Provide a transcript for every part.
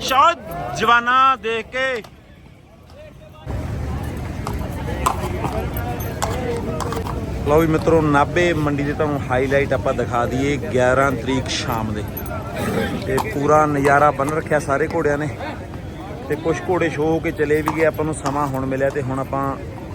ਅੱਛਾ ਜਵਾਨਾਂ ਦੇਖ ਕੇ। ਲਓ ਵੀ ਮਿੱਤਰੋ ਨਾਬੇ ਮੰਡੀ ਦੇ ਤੁਹਾਨੂੰ ਹਾਈਲਾਈਟ ਆਪਾਂ ਦਿਖਾ ਦਈਏ 11 ਤਰੀਕ ਸ਼ਾਮ ਦੇ। ਤੇ ਪੂਰਾ ਨਜ਼ਾਰਾ ਬਣ ਰੱਖਿਆ ਸਾਰੇ ਘੋੜਿਆਂ ਨੇ। ਤੇ ਕੁਝ ਘੋੜੇ ਸ਼ੋਅ ਹੋ ਕੇ ਚਲੇ ਵੀ ਗਏ, ਆਪਾਂ ਨੂੰ ਸਮਾਂ ਹੁਣ ਮਿਲਿਆ ਤੇ ਹੁਣ ਆਪਾਂ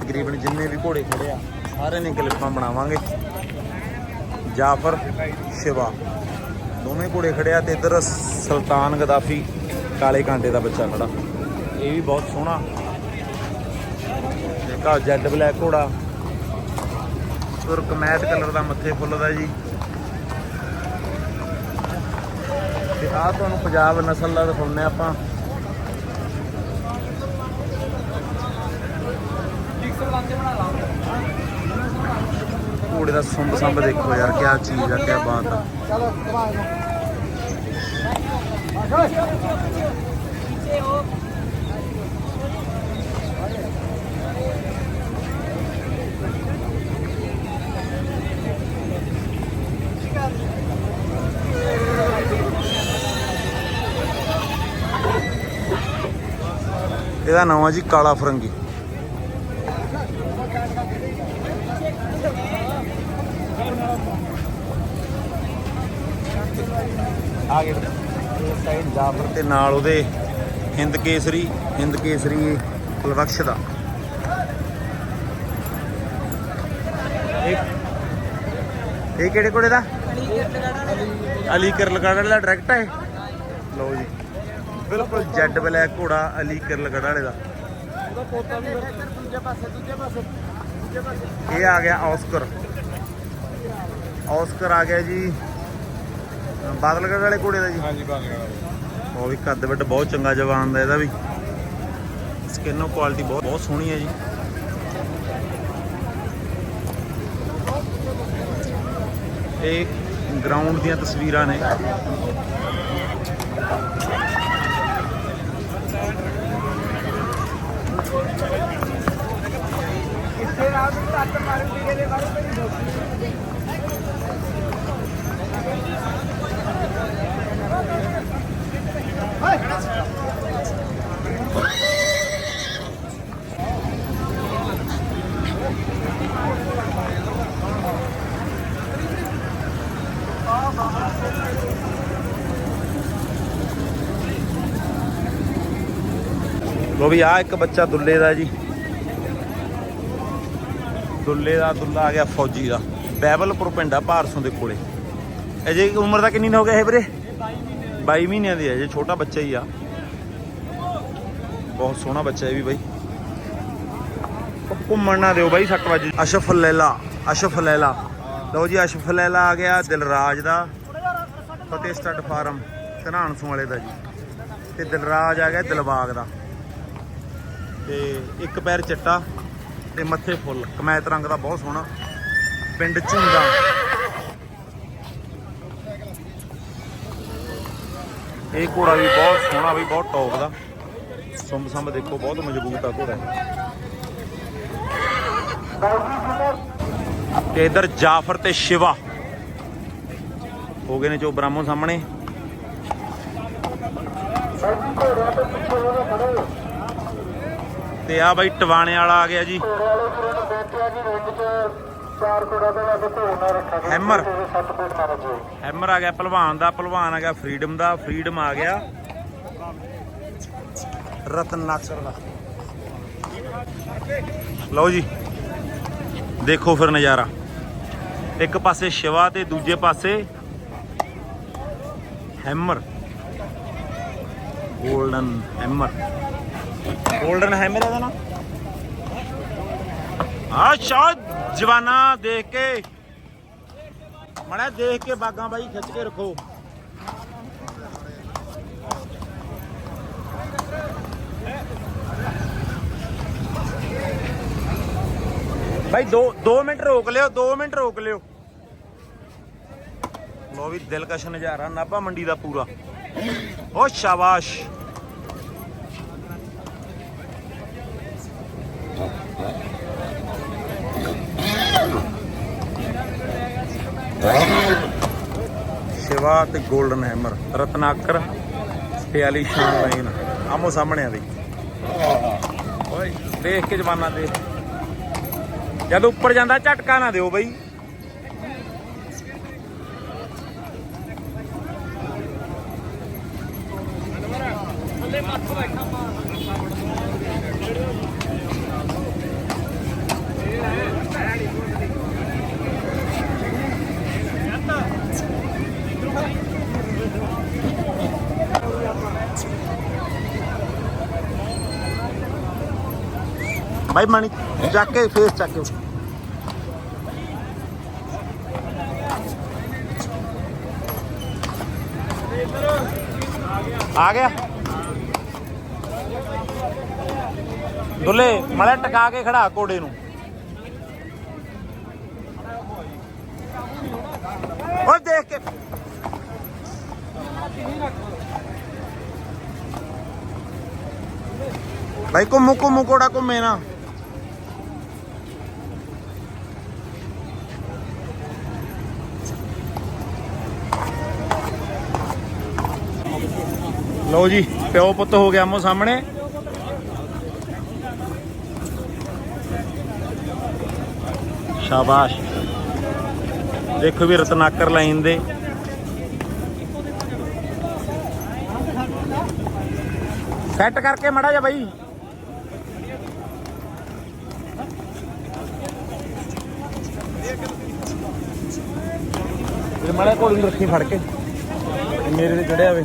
ਤਕਰੀਬਨ ਜਿੰਨੇ ਵੀ ਘੋੜੇ ਖੜੇ ਆ ਸਾਰੇ ਨੇ ਕਲਿੱਪਾਂ ਬਣਾਵਾਂਗੇ। ਜਾਫਰ, ਸ਼ਿਵਾ, ਦੋਵੇਂ ਘੋੜੇ ਖੜੇ ਆ ਤੇ ਇੱਧਰ ਸੁਲਤਾਨ ਗਦਾਫੀ। ਕਾਲੇ ਕਾਂਟੇ ਦਾ ਬੱਚਾ ਖੜਾ। ਇਹ ਵੀ ਬਹੁਤ ਸੋਹਣਾ। ਦੇਖਾ ਜੈਡ ਬਲੈਕ ਘੋੜਾ। ਸੁਰ ਮੈਟ ਕਲਰ ਦਾ ਮੱਥੇ ਫੁੱਲ ਦਾ ਜੀ। ਤੇ ਆ ਤੁਹਾਨੂੰ ਪੰਜਾਬ ਨਸਲ ਦਾ ਦਿਖਾਉਂਦੇ ਆਪਾਂ। ਘੋੜੇ ਦਾ ਸੁੰਬ ਸੰਬ ਦੇਖੋ ਯਾਰ ਕੀ ਚੀਜ਼ ਆ ਕੀ ਬਾਤ ਆ। ਇਹਦਾ ਨਾਮ ਆ ਜੀ ਕਾਲਾ ਫਰੰਗੀ। ਆ ਗਏ। ਜਾਫਰ ਤੇ ਨਾਲ ਉਹਦੇ ਹਿੰਦ ਕੇਸਰੀ ਹਿੰਦ ਕੇਸਰੀ ਕੁਲਬਖਸ਼ ਦਾ। ਇਹ ਕਿਹੜੇ ਕੋੜੇ ਦਾ? ਅਲੀ ਕਰਲਗੜ ਦਾ ਡਾਇਰੈਕਟ ਹੈ ਲਓ ਜੀ। ਬਿਲਕੁਲ ਜੈਡ ਬਲੈਕ ਘੋੜਾ ਅਲੀ ਕਰਲਗੜ ਵਾਲੇ ਦਾ। ਇਹ ਆ ਗਿਆ ਔਸਕਰ। ਔਸਕਰ ਆ ਗਿਆ ਜੀ ਬਾਦਲਗੜ ਵਾਲੇ ਘੋੜੇ ਦਾ ਜੀ। ਹਾਂਜੀ ਬਾਗੜਾ ਉਹ ਵੀ ਕੱਦ ਵੱਡ ਬਹੁਤ ਚੰਗਾ ਜਵਾਨ ਦਾ ਇਹਦਾ ਵੀ। ਸਕਿਨੋ ਕੁਆਲਿਟੀ ਬਹੁਤ ਬਹੁਤ ਸੋਹਣੀ ਹੈ ਜੀ। ਇਹ ਗਰਾਊਂਡ ਦੀਆਂ ਤਸਵੀਰਾਂ ਨੇ। ਲੋ ਵੀ ਆ ਇੱਕ ਬੱਚਾ ਦੁੱਲੇ ਦਾ ਜੀ। ਦੁੱਲੇ ਦਾ, ਦੁੱਲਾ ਆ ਗਿਆ ਫੌਜੀ ਦਾ। ਬੈਬਲਪੁਰ ਪਿੰਡ ਆ, ਭਾਰਸੋਂ ਦੇ ਕੋਲੇ। ਅਜੇ ਉਮਰ ਦਾ ਕਿੰਨੀ ਨਾ ਹੋ ਗਿਆ ਇਹ ਵੀਰੇ? 22 ਮਹੀਨਿਆਂ ਦੀ ਹੈ, ਜੇ ਛੋਟਾ ਬੱਚਾ ਹੀ ਆ। ਬਹੁਤ ਸੋਹਣਾ ਬੱਚਾ ਹੈ ਵੀ ਬਾਈ। ਘੁੰਮਣ ਨਾ ਦਿਓ ਬਾਈ 6 ਵਜੇ ਅਸ਼ਫ ਲੈਲਾ ਅਸ਼ਫ ਲੈਲਾ। ਲਓ ਜੀ ਅਸ਼ਫ ਲੈਲਾ ਆ ਗਿਆ ਦਿਲਰਾਜ ਦਾ। ਫਤਿਹ ਸਟੱਡ ਫਾਰਮ ਧਨਾਨਸੋਂ ਵਾਲੇ ਦਾ ਜੀ। ਤੇ ਦਿਲਰਾਜ ਆ ਗਿਆ ਦਿਲਬਾਗ ਦਾ। ਤੇ ਇੱਕ ਪੈਰ ਚਿੱਟਾ ਤੇ ਮੱਥੇ ਫੁੱਲ। ਕਮੈਤ ਰੰਗ ਦਾ ਬਹੁਤ ਸੋਹਣਾ। ਪਿੰਡ ਝੁੰਦਾ। ਇਹ ਘੋੜਾ ਵੀ ਬਹੁਤ ਸੋਹਣਾ ਵੀ ਬਹੁਤ ਟੌਪ ਦਾ। ਸੁੰਬ ਸੰਬ ਦੇਖੋ, ਬਹੁਤ ਮਜ਼ਬੂਤ ਆ ਘੋੜਾ। ਤੇ ਇਧਰ ਜਾਫਰ ਤੇ ਸ਼ਿਵਾ। ਹੋ ਗਏ ਨੇ ਜੋ ਬ੍ਰਾਹਮਣ ਸਾਹਮਣੇ। ਤੇ ਆ ਬਾਈ ਟਵਾਣੇ ਵਾਲਾ ਆ ਗਿਆ ਜੀ। 4 ਫੁੱਟ ਹੈਮਰ। ਆ ਗਿਆ ਪਹਿਲਵਾਨ ਦਾ ਪਹਿਲਵਾਨ ਆ ਗਿਆ ਫਰੀडम ਦਾ ਫਰੀडम ਆ ਗਿਆ। ਰਤਨ ਨਾਸਰ ਦਾ ਲਓ ਜੀ ਦੇਖੋ ਫਿਰ ਨਜ਼ਾਰਾ। ਇੱਕ ਪਾਸੇ ਸ਼ਿਵਾ ਤੇ ਦੂਜੇ ਪਾਸੇ hammer. Golden hammer. Golden hammer ਇਹਦਾ ਨਾਮ? ਆ ਸ਼ਾਹ ਜਵਾਨਾ ਦੇਖ ਕੇ, ਮੜਾ ਦੇਖ ਕੇ ਬਾਗਾਂ ਬਾਈ ਖਿੱਚ ਕੇ ਰੱਖੋ। ਭਾਈ 2 2 ਮਿੰਟ ਰੋਕ ਲਿਓ 2 ਮਿੰਟ ਰੋਕ ਲਿਓ। ਲੋ ਵੀ ਦਿਲਕਸ਼ ਨਜ਼ਾਰਾ, ਨਾਭਾ ਮੰਡੀ ਦਾ ਪੂਰਾ। ਓ ਸ਼ਾਬਾਸ਼। ਸ਼ਿਵਾ ਤੇ 골ਡਨ ਹੈਮਰ, ਰਤਨਾਕਰ ਤੇ ਸ਼ਾਨ ਲਾਈਨ। ਆਮੋ ਸਾਹਮਣੇ ਆ ਬਈ ਓਏ, ਦੇਖ ਕੇ ਜਵਾਨਾ ਤੇ ਜਦ ਉੱਪਰ ਜਾਂਦਾ ਝਟਕਾ ਨਾ ਦਿਓ ਬਈ। ਬਾਈ ਮਣੀ ਚੱਕ ਕੇ ਫੇਸ ਚੱਕ ਕੇ। ਆ ਗਿਆ। ਦੁੱਲੇ, ਮੜਾ ਟਕਾ ਕੇ ਖੜਾ ਕੋੜੇ ਨੂੰ। ਓ ਦੇਖ ਕੇ। ਭਾਈ ਘੁੰਮੂ ਘੁੰਮੂ ਕੋੜਾ ਘੁੰਮੇ ਨਾ। ਲਓ ਜੀ, ਪਿਓ ਪੁੱਤ ਹੋ ਗਿਆ ਮੋ ਸਾਹਮਣੇ। ਸ਼ਾਬਾਸ਼। ਦੇਖੋ ਵੀ ਰਤਨਾਕਰ ਲਾਈਨ ਦੇ। ਸੈੱਟ ਕਰਕੇ ਮੜਾ ਜਾ ਬਾਈ। ਇਹ ਮੜਾ ਕੋਲ ਨੂੰ ਰੱਖੀ ਫੜ ਕੇ ਮੇਰੇ ਤੇ ਚੜਿਆ ਵੇ।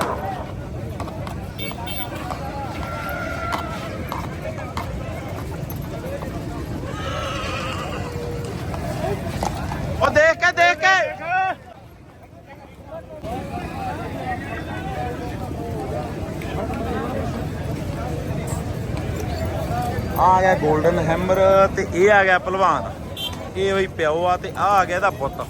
ਉਹ ਦੇਖ ਕੇ ਦੇਖ ਕੇ ਆ ਗਿਆ 골ਡਨ ਹੈਮਰ ਤੇ ਇਹ ਆ ਗਿਆ ਪਹਿਲਵਾਨ ਇਹ ਬਈ ਪਿਓ ਆ ਤੇ ਆ ਆ ਗਿਆ ਇਹਦਾ ਪੁੱਤ।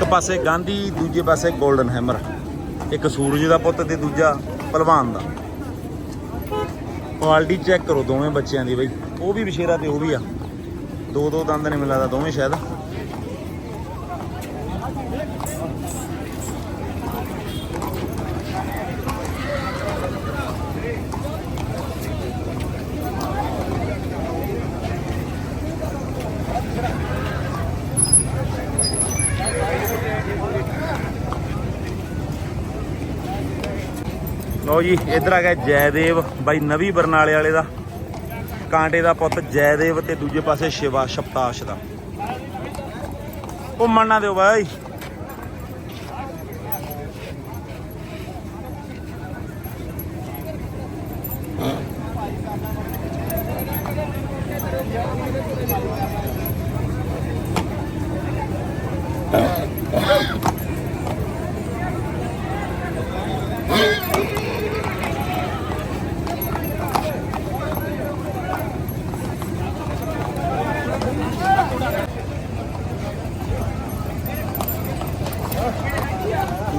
ਇੱਕ ਪਾਸੇ ਗਾਂਧੀ, ਦੂਜੇ ਪਾਸੇ 골ਡਨ ਹੈਮਰ। ਇੱਕ ਸੂਰਜ ਦਾ ਪੁੱਤ ਤੇ ਦੂਜਾ ਪਹਿਲਵਾਨ ਦਾ। ਕੁਆਲਿਟੀ ਚੈੱਕ ਕਰੋ ਦੋਵੇਂ ਬੱਚਿਆਂ ਦੀ ਬਈ। ਉਹ ਵੀ ਵਿਸ਼ੇਰਾ ਤੇ ਉਹ ਵੀ ਆ। ਦੋ ਦੋ ਦੰਦ ਨੇ ਮੈਨੂੰ ਲੱਗਦਾ ਦੋਵੇਂ ਸ਼ਾਇਦ। ਲਓ ਜੀ, ਇੱਧਰ ਆ ਗਿਆ ਜੈਦੇਵ, ਬਾਈ ਨਵੀ ਬਰਨਾਲੇ ਵਾਲੇ ਦਾ। ਕਾਂਟੇ ਦਾ ਪੁੱਤ ਜੈਦੇਵ ਤੇ ਦੂਜੇ ਪਾਸੇ ਸ਼ਿਵਾ, ਸ਼ਪਤਾਸ਼ ਦਾ। ਉਹ ਮੰਨਾ ਦਿਓ ਬਾਈ।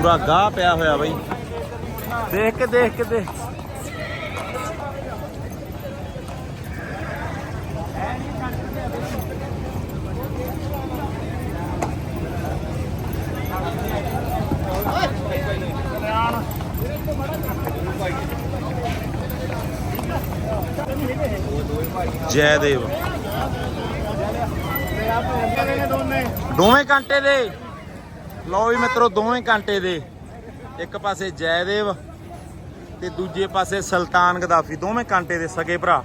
ਪੂਰਾ ਗਾਹ ਪਿਆ ਹੋਇਆ ਬਾਈ। ਦੇਖ ਕੇ ਦੇਖ ਕੇ ਦੇਖ। ਜੈਦੇਵ ਦੋਵੇਂ ਘੰਟੇ ਦੇ। ਲਓ ਵੀ ਮਿੱਤਰੋ, ਦੋਵੇਂ ਘੰਟੇ ਦੇ। ਇੱਕ ਪਾਸੇ ਜੈਦੇਵ ਤੇ ਦੂਜੇ ਪਾਸੇ ਸੁਲਤਾਨ ਗਦਾਫੀ। ਦੋਵੇਂ ਘੰਟੇ ਦੇ ਸਗੇ ਭਰਾ।